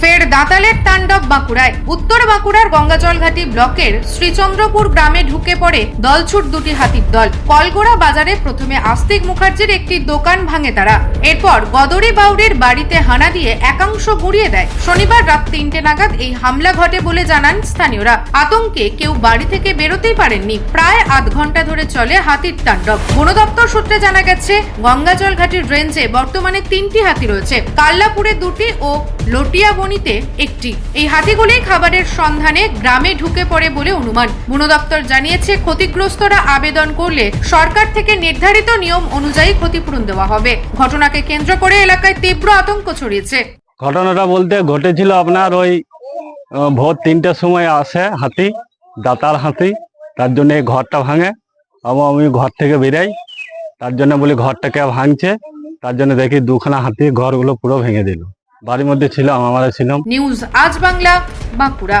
ফের দাঁতালের তাণ্ডব বাঁকুড়ায়। উত্তর বাঁকুড়ার গঙ্গাজলঘাটি ব্লকের শ্রীচন্দ্রপুর গ্রামে ঢুকে পড়ে দলছুট দুটি হাতির দল। কলগোড়া বাজারে প্রথমে আস্তিক মুখার্জির একটি দোকান ভাঙে তারা। এরপর গদরি বাউরির বাড়িতে হানা দিয়ে একাংশ গুঁড়িয়ে দেয়। শনিবার রাত তিনটে নাগাদ এই হামলা ঘটে বলে জানান স্থানীয়রা। আতঙ্কে কেউ বাড়ি থেকে বেরোতেই পারেননি। প্রায় আধ ঘণ্টা ধরে চলে হাতির তাণ্ডব। বন দপ্তর সূত্রে জানা গেছে গঙ্গাজল ঘাটির রেঞ্জে বর্তমানে তিনটি হাতি রয়েছে। কাল্লাপুরে দুটি ও লটিয়াবনিতে একটি। এই হাতিগুলি খাবারের সন্ধানে গ্রামে ঢুকে পড়ে বলে অনুমান। বন দপ্তর জানিয়েছে, ক্ষতিগ্রস্তরা আবেদন করলে সরকার থেকে নির্ধারিত নিয়ম অনুযায়ী ক্ষতিপূরণ দেওয়া হবে। ঘটনাকে কেন্দ্র করে এলাকায় তীব্র আতঙ্ক ছড়িয়েছে। ঘটনাটা বলতে ঘটেছিল আপনার ওই ভোর তিনটের সময় আসে হাতি, দাতার হাতি, তার জন্য এই ঘরটা ভাঙে। এবং আমি ঘর থেকে বেরাই, তার জন্য বলি ঘরটাকে ভাঙছে, তার জন্য দেখি দুখানা হাতি ঘরগুলো পুরো ভেঙে দিল। বাড়ির মধ্যে ছিলাম আমরা ছিলাম। নিউজ আজ বাংলা বাঁকুড়া।